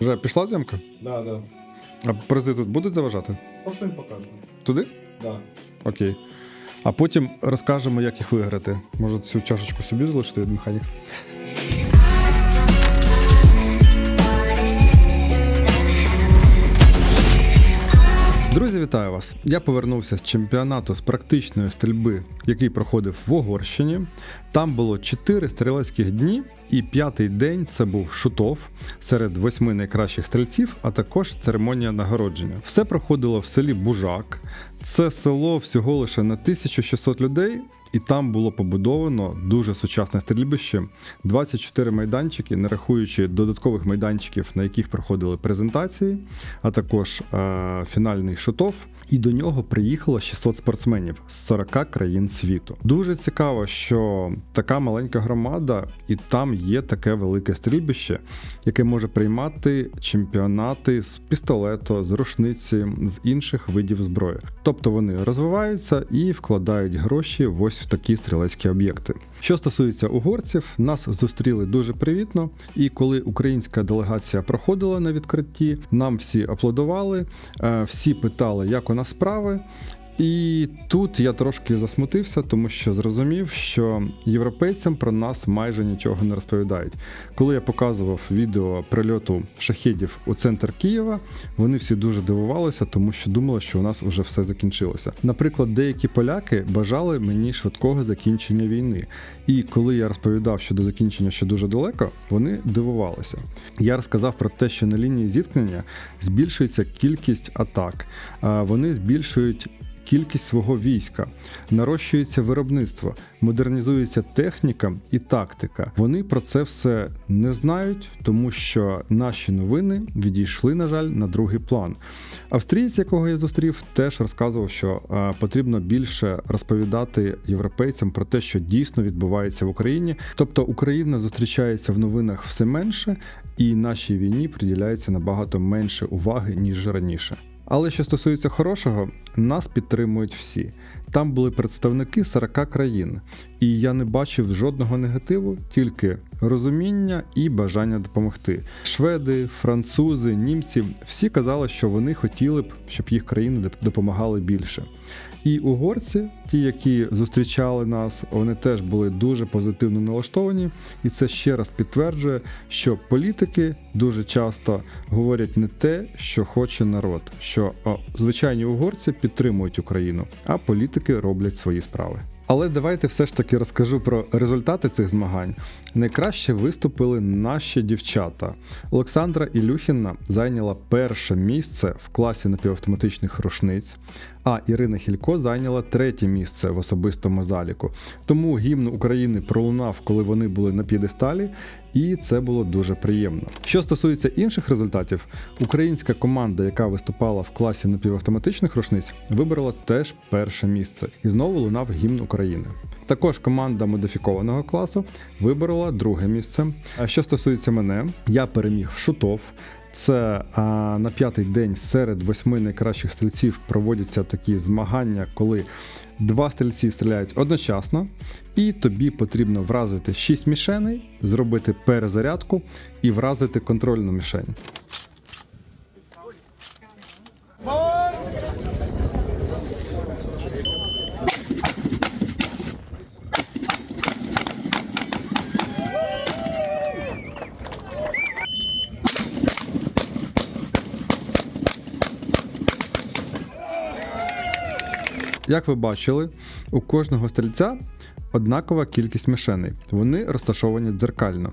Вже пішла зйомка? Да, да. А призи тут будуть заважати? Посунь покажу. Туди? Да. Окей. А потім розкажемо, як їх виграти. Може, цю чашечку собі залишити від Mechanics? Друзі, вітаю вас! Я повернувся з чемпіонату з практичної стрільби, який проходив в Угорщині. Там було 4 стрілецьких дні, і п'ятий день це був шутов серед восьми найкращих стрільців, а також церемонія нагородження. Все проходило в селі Бужак. Це село всього лише на 1600 людей. І там було побудовано дуже сучасне стрільбище, 24 майданчики, не рахуючи додаткових майданчиків, на яких проходили презентації, а також е- фінальний шутов. І до нього приїхало 600 спортсменів з 40 країн світу. Дуже цікаво, що така маленька громада, і там є таке велике стрільбище, яке може приймати чемпіонати з пістолету, з рушниці, з інших видів зброї. Тобто вони розвиваються і вкладають гроші в ось в такі стрілецькі об'єкти. Що стосується угорців, нас зустріли дуже привітно. І коли українська делегація проходила на відкритті, нам всі аплодували, е, всі питали, як у нас справи. І тут я трошки засмутився, тому що зрозумів, що європейцям про нас майже нічого не розповідають. Коли я показував відео прильоту шахедів у центр Києва, вони всі дуже дивувалися, тому що думали, що у нас вже все закінчилося. Наприклад, деякі поляки бажали мені швидкого закінчення війни. І коли я розповідав, що до закінчення ще дуже далеко, вони дивувалися. Я розказав про те, що на лінії зіткнення збільшується кількість атак, вони збільшують кількість свого війська, нарощується виробництво, модернізується техніка і тактика. Вони про це все не знають, тому що наші новини відійшли, на жаль, на другий план. Австрієць, якого я зустрів, теж розказував, що потрібно більше розповідати європейцям про те, що дійсно відбувається в Україні. Тобто Україна зустрічається в новинах все менше, і нашій війні приділяється набагато менше уваги ніж раніше. Але що стосується хорошого, нас підтримують всі. Там були представники 40 країн, і я не бачив жодного негативу, тільки розуміння і бажання допомогти. Шведи, французи, німці всі казали, що вони хотіли б, щоб їх країни допомагали більше. І угорці, ті, які зустрічали нас, вони теж були дуже позитивно налаштовані, і це ще раз підтверджує, що політики дуже часто говорять не те, що хоче народ, що о, звичайні угорці підтримують Україну, а політики роблять свої справи. Але давайте все ж таки розкажу про результати цих змагань. Найкраще виступили наші дівчата. Олександра Ілюхіна зайняла перше місце в класі напівавтоматичних рушниць, а Ірина Хілько зайняла третє місце в особистому заліку. Тому гімн України пролунав, коли вони були на п'єдесталі, і це було дуже приємно. Що стосується інших результатів, українська команда, яка виступала в класі напівавтоматичних рушниць, вибрала теж перше місце і знову лунав гімн України. Також команда модифікованого класу виборола друге місце. А що стосується мене, я переміг в шутов. Це а, на п'ятий день серед восьми найкращих стрільців проводяться такі змагання, коли два стрільці стріляють одночасно, і тобі потрібно вразити 6 мішеней, зробити перезарядку і вразити контрольну мішень. Як ви бачили, у кожного стрільця однакова кількість мішеней. Вони розташовані дзеркально.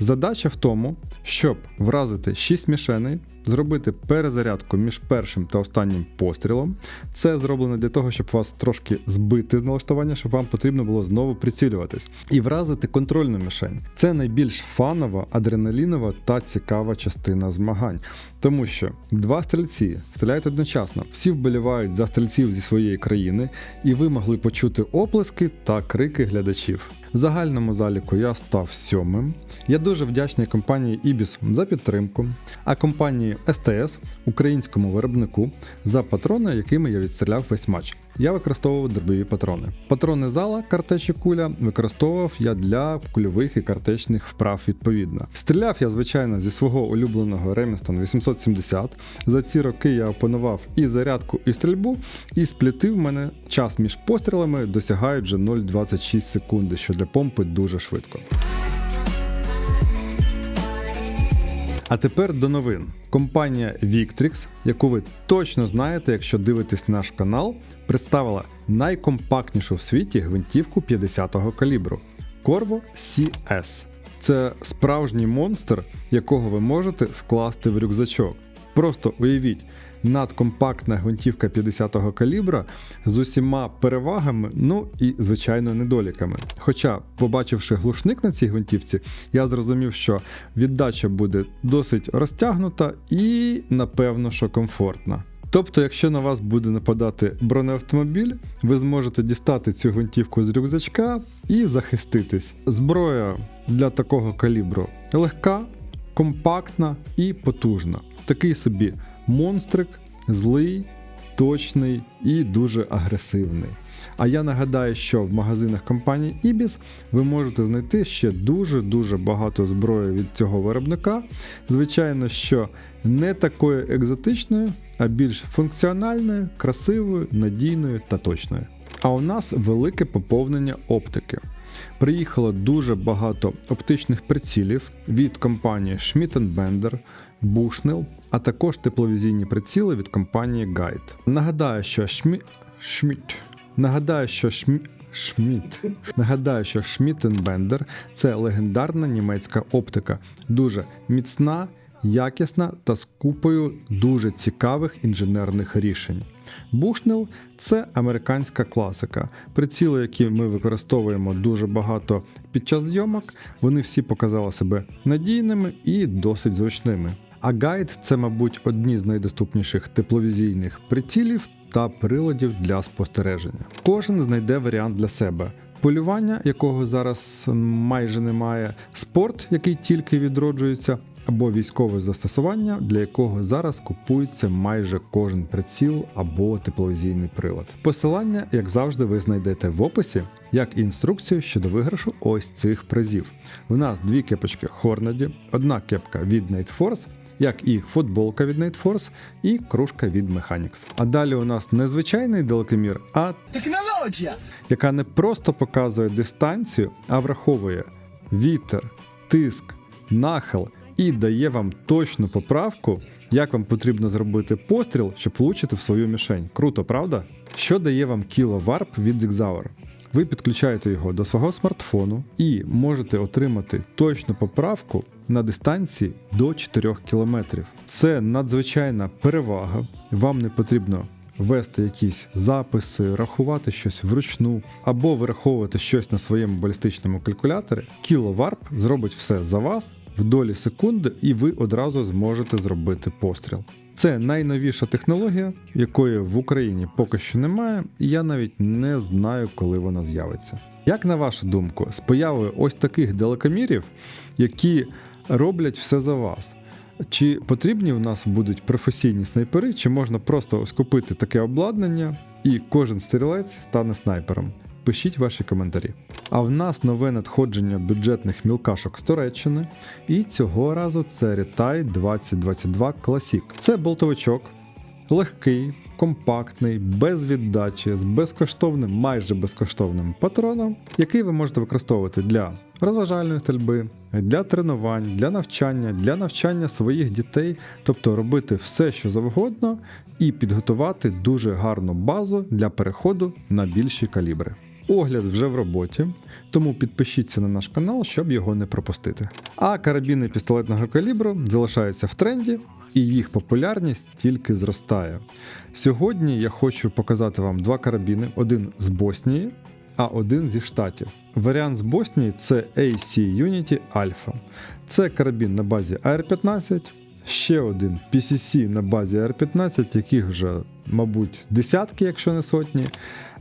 Задача в тому, щоб вразити 6 мішеней, зробити перезарядку між першим та останнім пострілом. Це зроблено для того, щоб вас трошки збити з налаштування, щоб вам потрібно було знову прицілюватись. І вразити контрольну мішень. Це найбільш фанова, адреналінова та цікава частина змагань. Тому що два стрільці стріляють одночасно, всі вболівають за стрільців зі своєї країни, і ви могли почути оплески та крики глядачів. В загальному заліку я став сьомим. Я дуже вдячний компанії Ibis за підтримку, а компанії STS, українському виробнику, за патрони, якими я відстріляв весь матч. Я використовував дробові патрони. Патрони зала, картечі куля використовував я для кульових і картечних вправ відповідно. Стріляв я, звичайно, зі свого улюбленого Remington 870. За ці роки я опанував і зарядку, і стрільбу, і спліти в мене час між пострілами досягають вже 0,26 секунди, що для помпи дуже швидко. А тепер до новин. Компанія Victrix, яку ви точно знаєте, якщо дивитесь наш канал, представила найкомпактнішу в світі гвинтівку 50-го калібру Corvo CS. Це справжній монстр, якого ви можете скласти в рюкзачок. Просто уявіть, надкомпактна гвинтівка 50-го калібра з усіма перевагами, ну і звичайно недоліками. Хоча, побачивши глушник на цій гвинтівці, я зрозумів, що віддача буде досить розтягнута і, напевно, що комфортна. Тобто, якщо на вас буде нападати бронеавтомобіль, ви зможете дістати цю гвинтівку з рюкзачка і захиститись. Зброя для такого калібру легка, компактна і потужна. Такий собі монстрик, злий, точний і дуже агресивний. А я нагадаю, що в магазинах компанії Ibis ви можете знайти ще дуже-дуже багато зброї від цього виробника. Звичайно, що не такою екзотичною, а більш функціональною, красивою, надійною та точною. А у нас велике поповнення оптики. Приїхало дуже багато оптичних прицілів від компанії Schmidt Bender, Bushnell, а також тепловізійні приціли від компанії Guide. Нагадаю, що Schmi... Schmidt. Нагадаю, що Schmi... Schmidt. Нагадаю, що Schmidt Bender – це легендарна німецька оптика, дуже міцна, якісна та з купою дуже цікавих інженерних рішень. Bushnell – це американська класика. Приціли, які ми використовуємо дуже багато під час зйомок, вони всі показали себе надійними і досить зручними. А гайд це, мабуть, одні з найдоступніших тепловізійних прицілів та приладів для спостереження. Кожен знайде варіант для себе. Полювання, якого зараз майже немає, спорт, який тільки відроджується, або військове застосування, для якого зараз купується майже кожен приціл або тепловізійний прилад. Посилання, як завжди, ви знайдете в описі, як і інструкцію щодо виграшу ось цих призів. У нас дві кепочки Hornady, одна кепка від Night Force, як і футболка від Night Force і кружка від Mechanics. А далі у нас не звичайний далекомір, а Технологія! яка не просто показує дистанцію, а враховує вітер, тиск, нахил і дає вам точну поправку, як вам потрібно зробити постріл, щоб влучити в свою мішень. Круто, правда? Що дає вам кіловарп від Zigzauer? Ви підключаєте його до свого смартфону і можете отримати точну поправку на дистанції до 4 км. Це надзвичайна перевага. Вам не потрібно вести якісь записи, рахувати щось вручну або вираховувати щось на своєму балістичному калькуляторі. Кіловарп зробить все за вас в долі секунди, і ви одразу зможете зробити постріл. Це найновіша технологія, якої в Україні поки що немає, і я навіть не знаю, коли вона з'явиться. Як на вашу думку, з появою ось таких далекомірів, які роблять все за вас, чи потрібні у нас будуть професійні снайпери, чи можна просто ось купити таке обладнання і кожен стрілець стане снайпером? Пишіть ваші коментарі. А в нас нове надходження бюджетних мілкашок з Туреччини. І цього разу це Ретай 2022 Classic. Це болтовичок, легкий, компактний, без віддачі, з безкоштовним, майже безкоштовним патроном, який ви можете використовувати для розважальної стрільби, для тренувань, для навчання, для навчання своїх дітей, тобто робити все, що завгодно, і підготувати дуже гарну базу для переходу на більші калібри. Огляд вже в роботі, тому підпишіться на наш канал, щоб його не пропустити. А карабіни пістолетного калібру залишаються в тренді, і їх популярність тільки зростає. Сьогодні я хочу показати вам два карабіни: один з Боснії, а один зі штатів. Варіант з Боснії це AC Unity Alpha. Це карабін на базі AR-15, ще один PCC на базі AR-15, яких вже мабуть, десятки, якщо не сотні.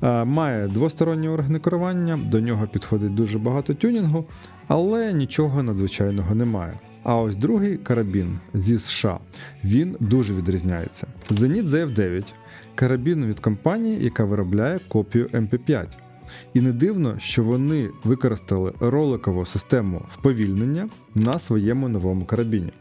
Е, Має двостороннє органи керування, до нього підходить дуже багато тюнінгу, але нічого надзвичайного немає. А ось другий карабін зі США він дуже відрізняється. Zenit ZF9 карабін від компанії, яка виробляє копію MP5. І не дивно, що вони використали роликову систему вповільнення на своєму новому карабіні.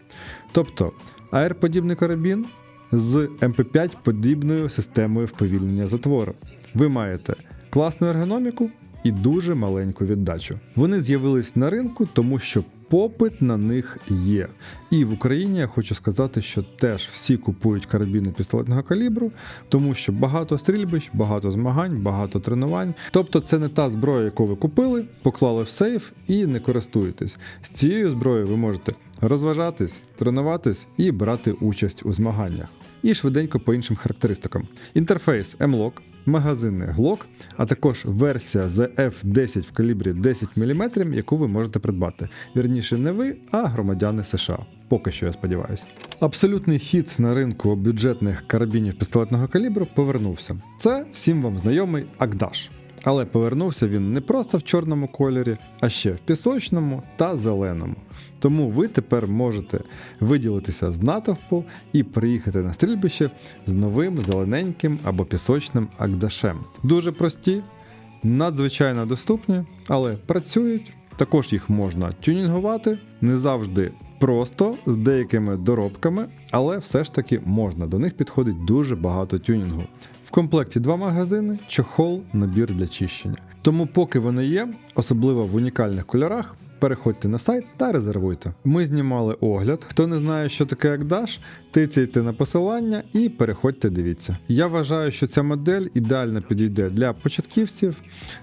Тобто AR-подібний карабін з MP5 подібною системою вповільнення затвору. Ви маєте класну ергономіку і дуже маленьку віддачу. Вони з'явились на ринку, тому що попит на них є. І в Україні я хочу сказати, що теж всі купують карабіни пістолетного калібру, тому що багато стрільбищ, багато змагань, багато тренувань. Тобто це не та зброя, яку ви купили, поклали в сейф і не користуєтесь. З цією зброєю ви можете розважатись, тренуватись і брати участь у змаганнях. І швиденько по іншим характеристикам. Інтерфейс M-Lock, магазини Glock, а також версія ZF10 в калібрі 10 мм, яку ви можете придбати. Вірніше, не ви, а громадяни США. Поки що я сподіваюся. Абсолютний хід на ринку бюджетних карабінів пістолетного калібру повернувся. Це всім вам знайомий Акдаш. Але повернувся він не просто в чорному кольорі, а ще в пісочному та зеленому. Тому ви тепер можете виділитися з натовпу і приїхати на стрільбище з новим зелененьким або пісочним Агдашем. Дуже прості, надзвичайно доступні, але працюють. Також їх можна тюнінгувати, не завжди просто з деякими доробками, але все ж таки можна. До них підходить дуже багато тюнінгу. В комплекті два магазини, чохол, набір для чищення. Тому, поки вони є, особливо в унікальних кольорах, переходьте на сайт та резервуйте. Ми знімали огляд. Хто не знає, що таке Акдаш, тицяйте на посилання і переходьте, дивіться. Я вважаю, що ця модель ідеально підійде для початківців.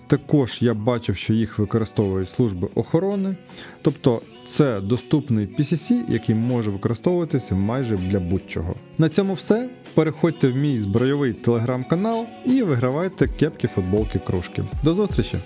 Також я бачив, що їх використовують служби охорони. Тобто це доступний PCC, який може використовуватися майже для будь-чого. На цьому все. Переходьте в мій збройовий телеграм-канал і вигравайте кепки, футболки, кружки. До зустрічі!